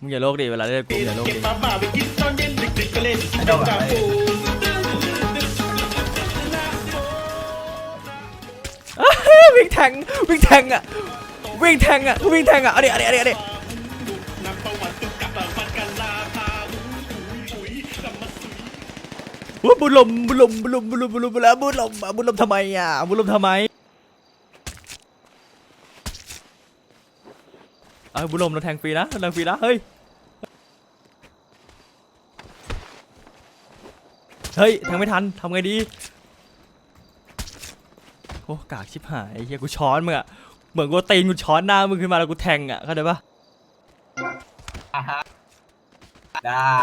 มึงอย่าโลกดิเวลาเล่นกูอย่าโลกดิปลาบ่าไปกินตอนเย็นดึกๆก็เล่นไม่โดนอะวิ่งแทงวิ่งแทงอะวิ่งแทงอะวิ่งแทงอะเอาดิเอาดิเอาดิเอาดินักประวัติตุกกับปัดกันลาพาอุ้ยอุ้ยกำมาสุยอุ๊ยบุญลมบุญลมบุญลมบุญลมบุญลมบุญลมบุลมอะบุญลมทำไมอะบุญลมทำไม เอาบุญลมเราแทงฟรีนะเราแทงฟรีนะเฮ้ย เฮ้ย แทงไม่ทันทำไงดี โอ้กากชิบหายเฮียกูช้อนมึงอะเหมือนกูตีนกูช้อนหน้ามึงขึ้นมาแล้วกูแทงอะเข้าใจปะ อะฮะได้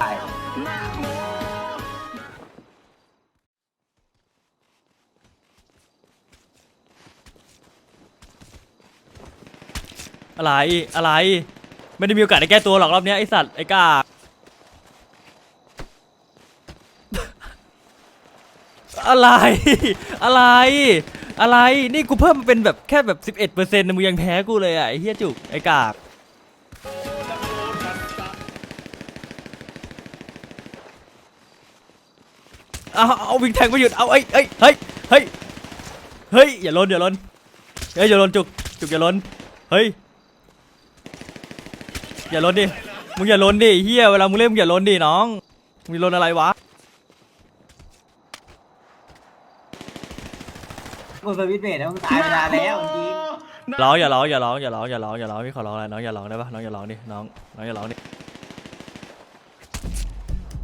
อะไรอะไร ไม่ได้มีโอกาสได้แก้ตัวหรอกรอบเนี้ยไอสัตว์ไอกาอะไร อะไร อะไร นี่กูเพิ่มมาเป็นแบบแค่แบบ 11%เปอร์เซ็นต์มึงยังแพ้กูเลยอะไอเฮียจุก ไอกากเอาเอาวิ่งแทงไม่หยุด เอาเอ้ยเอ้ยเฮ้ย เฮ้ย เฮ้ย อย่าลนอย่าลนเฮ้ยอย่าลนจุก จุกอย่าลนเฮ้ย อย่าลนดิ มึงอย่าลนดิเฮียเวลามึงเล่นมึงอย่าลนดิน้องมึงลนอะไรวะกูสวิตช์เบรดแล้วมึงตายไปนานแล้วจริงร้องอย่าร้องอย่าร้องอย่าร้องอย่าร้องอย่าร้องพี่ขอร้องอะไรน้องอย่าร้องได้ปะน้องอย่าร้องดิน้องน้องอย่าร้องดิ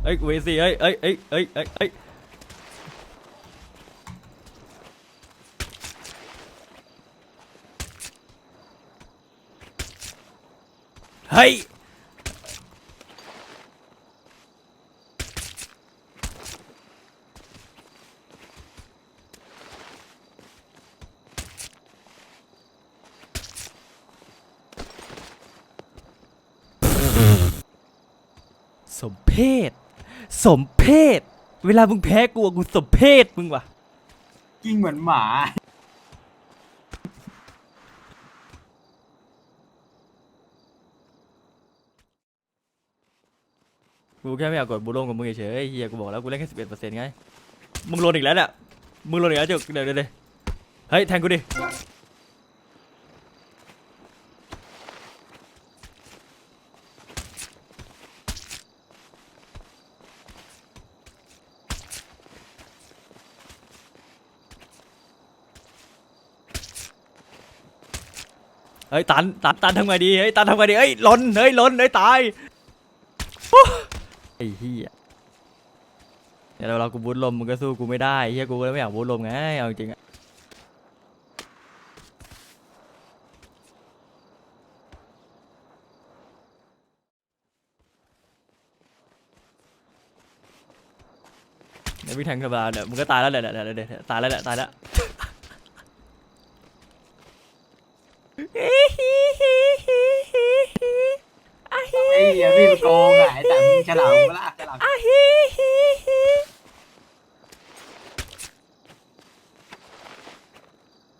เอ้ยเวซีเอ้ยเอ้ยเอ้ยเอ้ยเอ้ย เฮ้ย สมเพศ สมเพศ เวลามึงแพ้กูอะกูสมเพศมึงว่ะ กิ้งเหมือนหมา กูแค่ไม่อยากกดบูลงกับมึงเฉยๆเฮียกูบอกแล้วกูเล่นแค่สิบเอ็ดเปอร์เซ็นต์ไง มึงลนอีกแล้วเนี่ยมึงลนอีกแล้วจุกเดี๋ยวเดี๋ยวเดี๋ยวเฮ้ยแทงกูดิ เฮ้ยตันตันตันทำไงดี เฮ้ยตันทำไงดี เฮ้ยหลนเฮ้ยหลนเฮ้ยตาย ไอ้เหี้ยเดี๋ยวเรากูบูทลมมึงก็สู้กูไม่ได้เฮียกูก็ไม่อยากบูทลมไงเอาจริงอะเดี๋ยววิ่งแทงธรรมดาเดี๋ยวมึงก็ตายแล้วเดี๋ยวเดี๋ยวเดี๋ยวเดี๋ยวตายแล้วแหละตายแล้ว ไอ้เหี้ยพี่มันโกงอะไอ้แต่มึงฉลาดมึงละฉลาด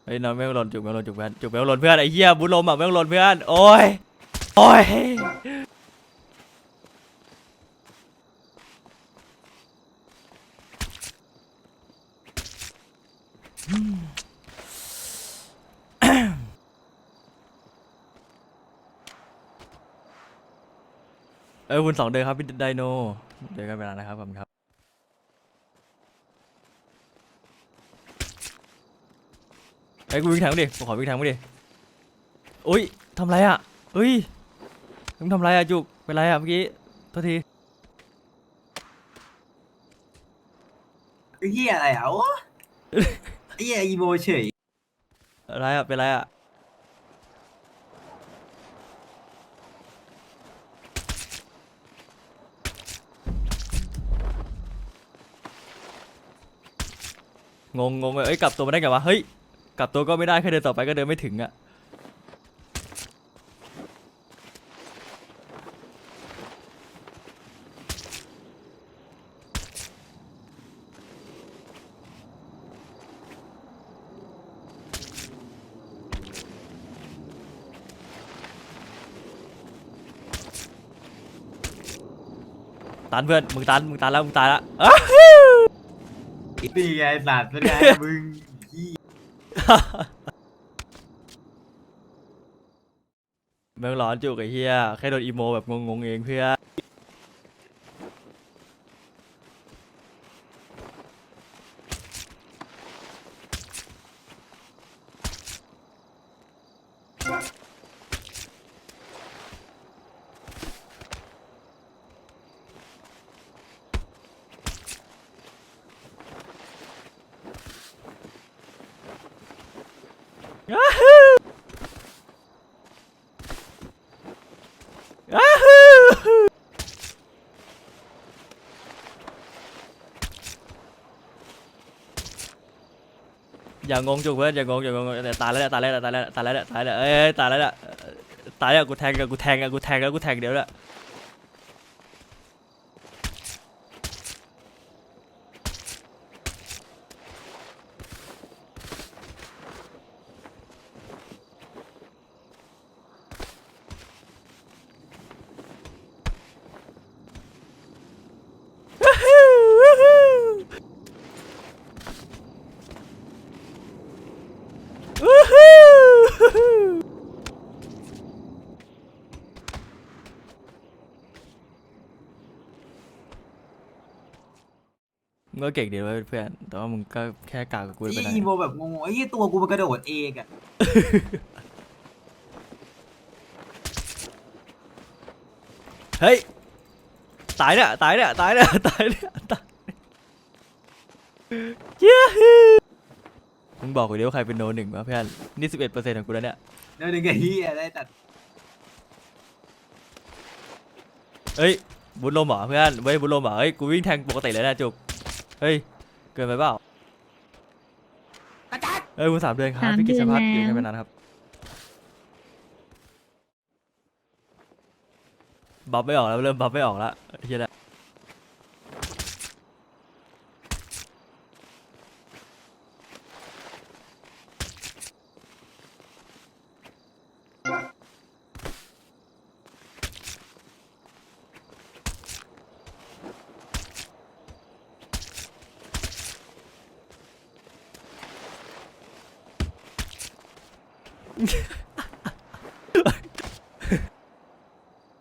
เฮ้ยน้องไม่ต้องหล่นจุกไม่ต้องหล่นจุกเพื่อนจุกไม่ต้องหล่นเพื่อนไอ้เหี้ยบุญลมอะไม่ต้องหล่นเพื่อนโอ้ยโอ้ยเออคุณสองเดินครับพี่ไดโนเดี๋ยวกันเวลานะครับผมครับ ไอ้ยกูวิ่งแทงมึงดิกูขอวิ่งแทงมึงดิอุ้ยทำไรอะเฮ้ยมึงทำไรอะจุกเป็นไรอะเมื่อกี้โทษทีไอ้เหี้ยอะไรอะวะไอ้เหี้ยอีโมเฉยอะไรอะเป็นไรอะ งงงงเอ้ยกลับตัวมาได้ไงวะเฮ้ยกลับตัวก็ไม่ได้แค่เดินต่อไปก็เดินไม่ถึงอะตันเพื่อนมึงตันมึงตันแล้วมึงตายแล้วอ้า นี่ไงสัตว์เป็นไงมึงเมืองร้อนจุกไอ้เหี้ยแค่โดนอีโมแบบงงๆเองเพื่อนอ้าฮู้ อ้าฮู้อย่างงงจุกเพื่อนอย่างงงอย่างงงแต่ตายแล้วเนี่ยตายแล้วเนี่ยตายแล้วเนี่ยตายแล้วเนี่ยตายแล้วเนี่ยเอ้ยตายแล้วเนี่ยตายแล้วกูแทงกับกูแทงกับกูแทงแล้วกูแทงเดี๋ยวละ วู้ฮู้มึง ก็เก่งดีเว้ยเพื่อน แต่ว่ามึงก็แค่กากกับกูไอ้ไปหน่อยอีโมแบบงงๆไอ้เหี้ยตัวกูมันกระโดดเองอะเฮ้ย ตายเนี่ยตายเนี่ยตายเนี่ยตายเนี่ยตายเย้ฮูมึงบอกกูดิว่าใครเป็นโนหนึ่งวะเพื่อน นี่สิบเอ็ดเปอร์เซ็นต์ของกูแล้วเนี่ย แล้วนึงไอ้เหี้ยได้ตัดเฮ้ย บุญลมเหรอเพื่อนเว้ยบุญลมเหรอเฮ้ย กูวิ่งแทงปกติเลยนะจุก เฮ้ย เกินไปเปล่าเฮ้ยมึงสามเดือนครับสามพี่กิจเดือนพัฒน์อยู่แล้วแค่ไม่นานครับ บัฟไม่ออกแล้ว เริ่มบัฟไม่ออกแล้วเฮียนะ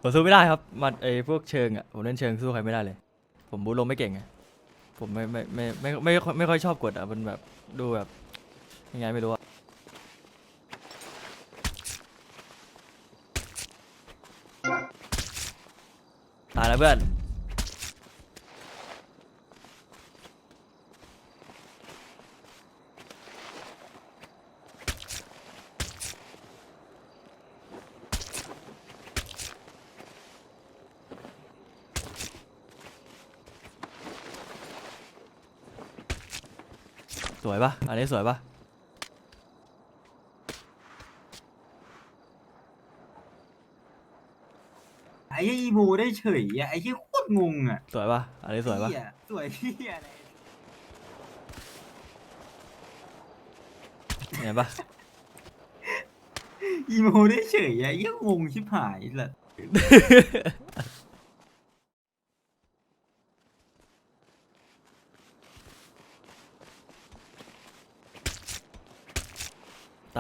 ผมสู้ไม่ได้ครับมันไอพวกเชิงอะผมเล่นเชิงสู้ใครไม่ได้เลย ผมบูลมไม่เก่งไงผมไม่ไม่ไม่ไม่ไม่ไม่ไม่ค่อยชอบกดอะมันแบบดูแบบยังไงไม่รู้อะตายแล้วเพื่อน สวยปะอันนี้สวยปะไอ้เหี้ยอีโมได้เฉยอะไอ้เหี้ยโคตรงงอะสวยปะอันนี้สวยปะเหี้สวยเหี้ยอะไรเห็นปะอีโมได้เฉยอะไอ้เหี้ยงงชิบหายเลย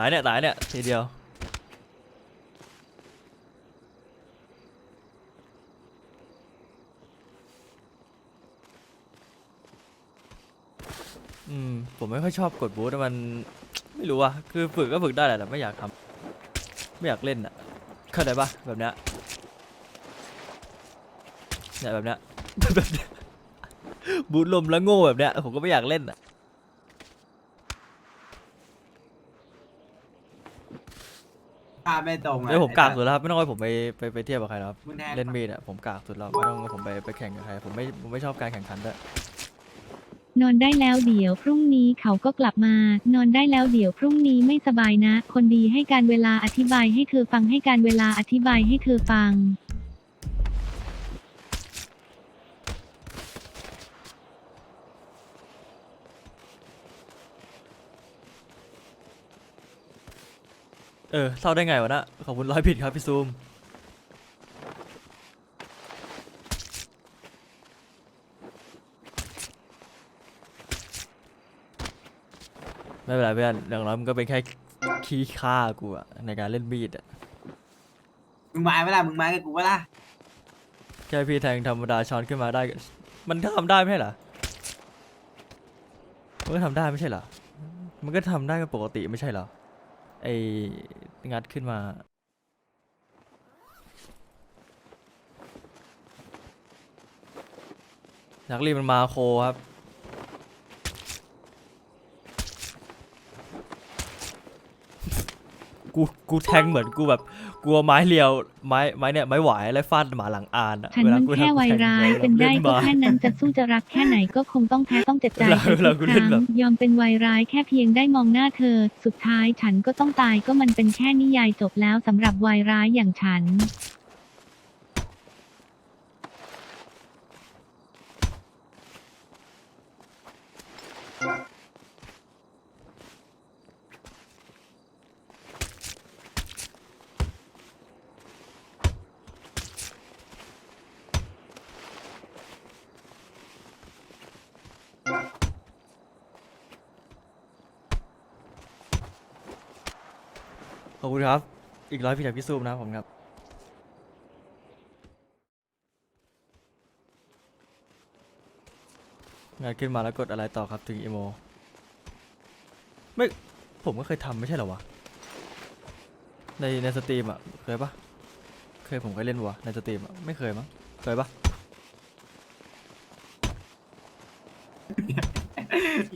ายเนี่ยตายเนี่ยทีเดียวอืมผมไม่ค่อยชอบกดบูทมันไม่รู้อะคือฝึกก็ฝึกได้แหละแต่ไม่อยากทำไม่อยากเล่นอะเข้าใจปะแบบเนี้ยเนี่ยแบบเนี้ยแบบเนี้ยบูทลมแล้วโง่แบบเนี้ยผมก็ไม่อยากเล่นอะ ภาพไม่ตรงอะเดี๋ยวผมกากสุดแล้วครับไม่ต้องให้ผมไปไปไปเทียบกับใครแล้วครับมึงแทงเล่นมีดอะผมกากสุดแล้วไม่ต้องให้ผมไปไปแข่งกับใครผมไม่ผมไม่ชอบการแข่งขันด้วยนอนได้แล้วเดี๋ยวพรุ่งนี้เขาก็กลับมา นอนได้แล้วเดี๋ยวพรุ่งนี้ไม่สบายนะ คนดีให้การเวลาอธิบายให้เธอฟังให้การเวลาอธิบายให้เธอฟัง เออเศร้าได้ไงวะนะขอบคุณร้อยผิดครับพี่ซูม ไม่เป็นไรเพื่อนอย่างน้อยมันก็เป็นแค่ขี้ข้ากูอะในการเล่นบีดอะมึงมาไม่ได้มึงมากับกูไม่ได้แค่พี่แทงธรรมดาช้อนขึ้นมาได้ มันก็ทำได้ไม่ใช่เหรอ มันก็ทำได้ไม่ใช่เหรอ มันก็ทำได้กันปกติไม่ใช่เหรอ ไอ้งัดขึ้นมา นักเรียนมันมาโคครับ กู กูแทงเหมือนกูแบบ กลัวไม้เรียวไม้ไม้เนี่ยไม้หวายแล้วฟาดหมาหลังอานอะฉันเวลามันกูแค่ทำวัยแทงร้ายเวลเป็นได้ล่ก็มาแค่นั้นจะสู้จะรักแค่ไหนก็คงต้องแพ้ต้องเจ็บใจเวลาทุกเวลากูคเล่นรั้งแบบยอมเป็นวัยร้ายแค่เพียงได้มองหน้าเธอ สุดท้ายฉันก็ต้องตายก็มันเป็นแค่นิยายจบแล้วสำหรับวัยร้ายอย่างฉัน ขอบคุณครับ อีกร้อยพี่จากพี่ซูมนะผมครับ งานขึ้นมาแล้วกดอะไรต่อครับถึงอีโม ไม่ ผมก็เคยทำไม่ใช่เหรอวะ ในในสตรีมอะ เคยปะเคยผมเคยเล่นวะในสตรีมอะ ไม่เคยมั้ง เคยปะ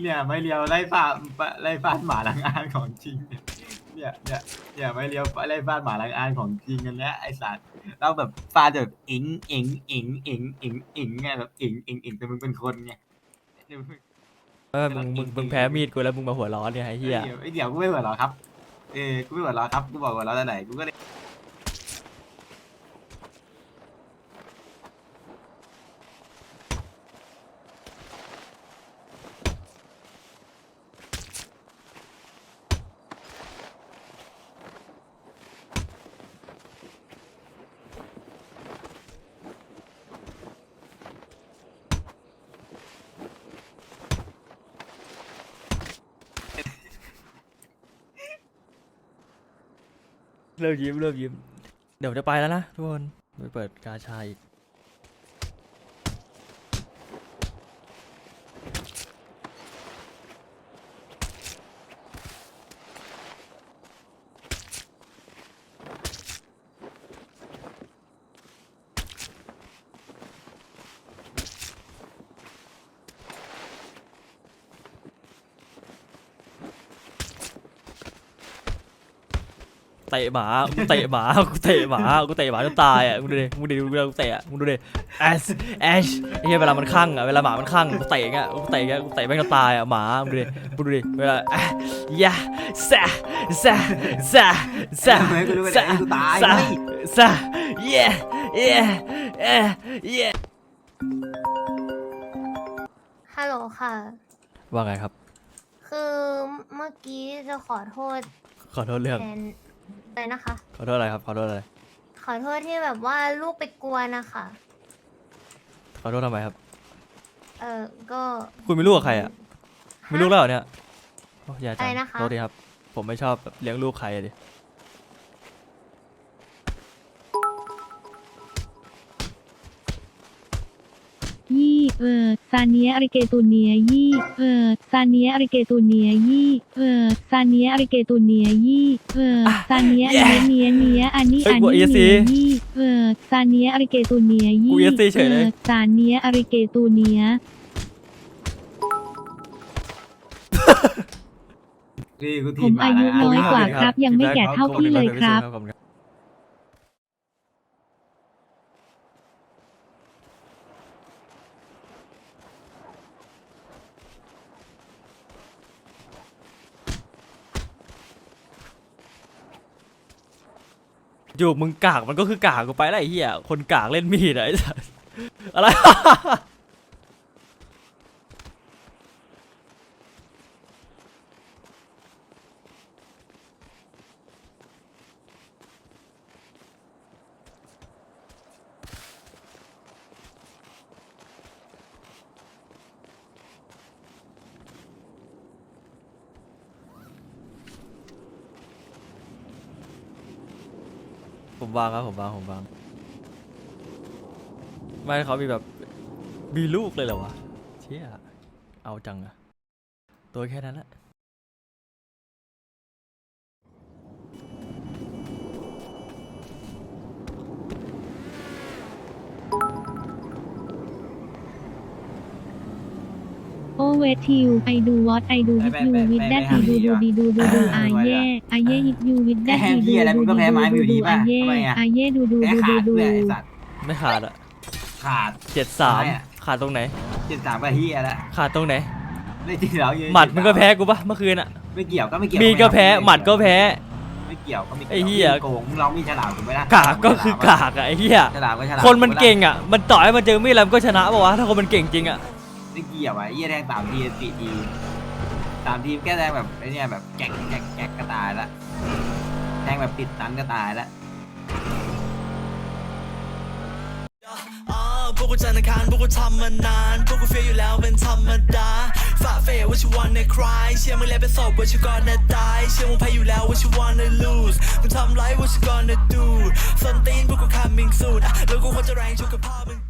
เนี่ย ไม่เลียวไล่ฟาดไล่ฟาดหมาหลังอานของจริงเนี่ยเนี่ยเนี่ยไม่เลียวไล่ฟาดหมาหลังอานของจริงกันเนี้ยไอสัตว์เราแบบฟาดแบบอิงอิงอิงอิงอิงอิงไงแบบอิงอิงอิงแต่มึงเป็นคนไงเดี๋ยวมึงเออมึงมึงมึงแพ้มีดกูแล้วมึงมาหัวร้อนเนี่ยไอ้เหี้ยเดี๋ยวเดี๋ยวกูไม่หัวเราะครับเออกูไม่หัวเราะครับกูบอกหัวเราะตอนไหนกูก็เลย เริ่มยิ้มเริ่มยิ้ม เดี๋ยวจะไปแล้วนะทุกคนไปเปิดกาชาอีก เตะหมากูเตะหมากูเตะหมากูเตะหมาจนตายอะมึงดูดิมึงดูดิเวลากูเตะอะมึงดูดิแอชแอชไอ้เหี้ยเวลามันคลั่งอะเวลาหมามันคลั่งกูเตะอย่างเงี้ยกูเตะอย่างเงี้ยกูเตะแม่งจนตายอะหมามึงดูดิมึงดูดิเวลาอะยะซะซะซะซะเฮ้ยกูรู้ไปไหซะนกูตายซะเฮ้ยซะเย่เย่เย่เย่ฮัลโหลค่ะ ว่าไงครับ คือเมื่อกี้จะขอโทษขอโทษเรื่อง แทน เลยนะคะ ขอโทษอะไรครับ ขอโทษอะไร ขอโทษที่แบบว่าลูกไปกวนนะคะขอโทษทำไมครับ เออก็คุณมีลูกกับใครอะ มีลูกแล้วเหรอเนี่ยโอ้ยาจัอะไรงนะคะ โทษทีครับ ผมไม่ชอบแบบเลี้ยงลูกใครอะดิ เออซาเนียอาริเกตูเนียยี่เออซาเนียอาริเกตูเนียยี่เออซาเนียอาริเกตูเนียยี่เออซาเนียเนียเนียเนียอันนี้อันนี้เนียยี่เออซาเนียอาริเกตูเนียยี่เออซาเนียอาริเกตูเนียนี่กูผถีบมหมาอายุหลังน้อยนกว่าครับ ยังไม่แก่เท่าพี่เลยครับ ขอณ อยู่มึงกากมันก็คือกากกูไปแล้วไรเหี้ยคนกากเล่นมีดอะไอ้สัสอะไร วางครับผมวางผมวางไม่เขามีแบบมีลูกเลยเหรอวะเชี่ยเอาจังอะตัวแค่นั้นแหละ เวทิวไอดูวอตไอดูวิดยูวิดแดดดีดูดูดีดูดูดูอาเย่อาเย่ยิดยูวิดแดดดีดูดูดูดูดูอาเย่อาเย่ดูดูแพ้ดูขาดูดดูด้วยไอ้สัตว์ไม่ขาดอะขาดเจ็ดสามไม่อะขาดตรงไหนเจ็ดสามก็เฮียแล้วขาดตรงไหนไม่จริงแล้วยืนหมัดมึงก็แพ้กูปะเมื่อคืนอะไม่เกี่ยวก็ไม่เกี่ยวมีดก็แพ้หมัดก็แพ้ไม่เกี่ยวก็ไม่กี่วไอ้เหี้ยมีดโกงมึงลองมีดฉลามถูกไหมล่ะกากก็คือกากอะไอ้เหี้ยฉลามก็ฉลามคนมันเก่งอะมันต่อให้มันเจอมีดแล้วมันก็ชนะปะวะถ้าคนมันเก่งจริงอะ ไม่เกี่ยวอะไอ้เหี้ยแทงสามทีสี่ทีสามทีแค่แทงแบบไอ้เนี่ยแบบแกะแกะแกะก็ตายละแทงแบบติดตันก็ตายละอ่าพวกกูจันทร์อังคารพวกกูทำมานาน พวกกูเฟียอยู่แล้วเป็นธรรมดาฝ่าเฟยว่าชิวันในคลายเชื่อมึงแล้วเป็นศพว่าชิวก่อนนะตาย เชื่อมึงแพ้อยู่แล้วว่าชิวันใน lose มึงทำไรว่าชิ gonna do ส้นตีนพวกกู coming soon อะแล้วกูควรจะแรงชุกกับพ่อมึง